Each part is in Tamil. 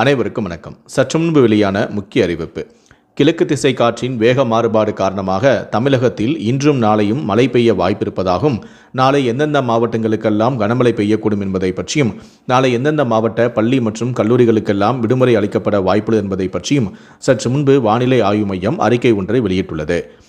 அனைவருக்கும் வணக்கம். சற்று முன்பு வெளியான முக்கிய அறிவிப்பு. கிழக்கு திசை காற்றின் வேக மாறுபாடு காரணமாக தமிழகத்தில் இன்றும் நாளையும் மழை பெய்ய வாய்ப்பிருப்பதாகவும் நாளை எந்தெந்த மாவட்டங்களுக்கெல்லாம் கனமழை பெய்யக்கூடும் என்பதை பற்றியும் நாளை எந்தெந்த மாவட்ட பள்ளி மற்றும் கல்லூரிகளுக்கெல்லாம் விடுமுறை அளிக்கப்பட வாய்ப்புள்ளது என்பதை பற்றியும் சற்று முன்பு வானிலை ஆய்வு மையம் அறிக்கை ஒன்றை வெளியிட்டுள்ளது.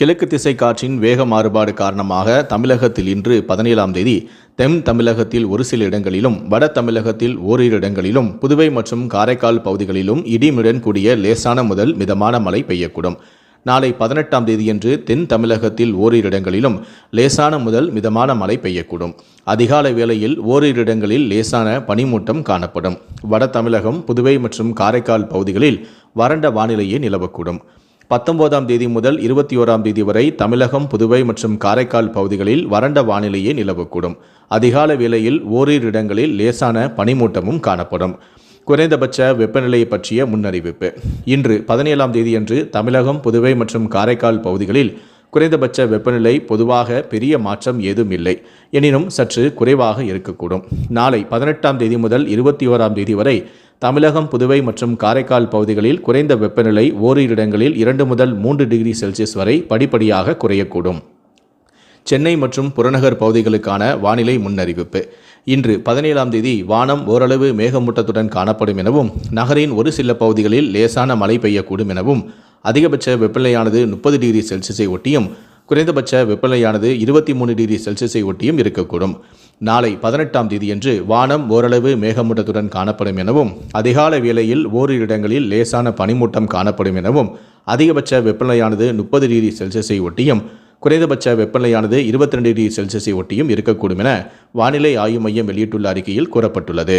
கிழக்கு திசை காற்றின் வேக மாறுபாடு காரணமாக தமிழகத்தில் இன்று பதினேழாம் தேதி தென் தமிழகத்தில் ஒரு சில இடங்களிலும் வட தமிழகத்தில் ஓரிரு இடங்களிலும் புதுவை மற்றும் காரைக்கால் பகுதிகளிலும் இடிமுடன் கூடிய லேசான முதல் மிதமான மழை பெய்யக்கூடும். நாளை பதினெட்டாம் தேதியன்று தென் தமிழகத்தில் ஓரிரு இடங்களிலும் லேசான முதல் மிதமான மழை பெய்யக்கூடும். அதிகாலை வேளையில் ஓரிரு இடங்களில் லேசான பனிமூட்டம் காணப்படும். வட தமிழகம் புதுவை மற்றும் காரைக்கால் பகுதிகளில் வறண்ட வானிலையே நிலவக்கூடும். பத்தொன்பதாம் தேதி முதல் இருபத்தி ஓராம் தேதி வரை தமிழகம் புதுவை மற்றும் காரைக்கால் பகுதிகளில் வறண்ட வானிலையே நிலவக்கூடும். அதிகால வேளையில் ஓரிரு இடங்களில் லேசான பனிமூட்டமும் காணப்படும். குறைந்தபட்ச வெப்பநிலையை பற்றிய முன்னறிவிப்பு. இன்று பதினேழாம் தேதியன்று தமிழகம் புதுவை மற்றும் காரைக்கால் பகுதிகளில் குறைந்தபட்ச வெப்பநிலை பொதுவாக பெரிய மாற்றம் ஏதும் இல்லை எனினும் சற்று குறைவாக இருக்கக்கூடும். நாளை பதினெட்டாம் தேதி முதல் இருபத்தி ஓராம் தேதி வரை தமிழகம் புதுவை மற்றும் காரைக்கால் பகுதிகளில் குறைந்த வெப்பநிலை ஓரிரு இடங்களில் இரண்டு முதல் மூன்று டிகிரி செல்சியஸ் வரை படிப்படியாக குறையக்கூடும். சென்னை மற்றும் புறநகர் பகுதிகளுக்கான வானிலை முன்னறிவிப்பு. இன்று பதினேழாம் தேதி வானம் ஓரளவு மேகமூட்டத்துடன் காணப்படும் எனவும் நகரின் ஒரு சில பகுதிகளில் லேசான மழை பெய்யக்கூடும் எனவும் அதிகபட்ச வெப்பநிலையானது முப்பது டிகிரி செல்சியஸை ஒட்டியும் குறைந்தபட்ச வெப்பநிலையானது இருபத்தி மூணு டிகிரி செல்சியஸை ஒட்டியும் இருக்கக்கூடும். நாளை பதினெட்டாம் தேதியன்று வானம் ஓரளவு மேகமூட்டத்துடன் காணப்படும் எனவும் அதிகால வேளையில் ஓரிரு இடங்களில் லேசான பனிமூட்டம் காணப்படும் எனவும் அதிகபட்ச வெப்பநிலையானது முப்பது டிகிரி செல்சியஸை ஒட்டியும் குறைந்தபட்ச வெப்பநிலையானது இருபத்தி ரெண்டு டிகிரி செல்சியஸை ஒட்டியும் இருக்கக்கூடும் என வானிலை ஆய்வு மையம் வெளியிட்டுள்ள அறிக்கையில் கூறப்பட்டுள்ளது.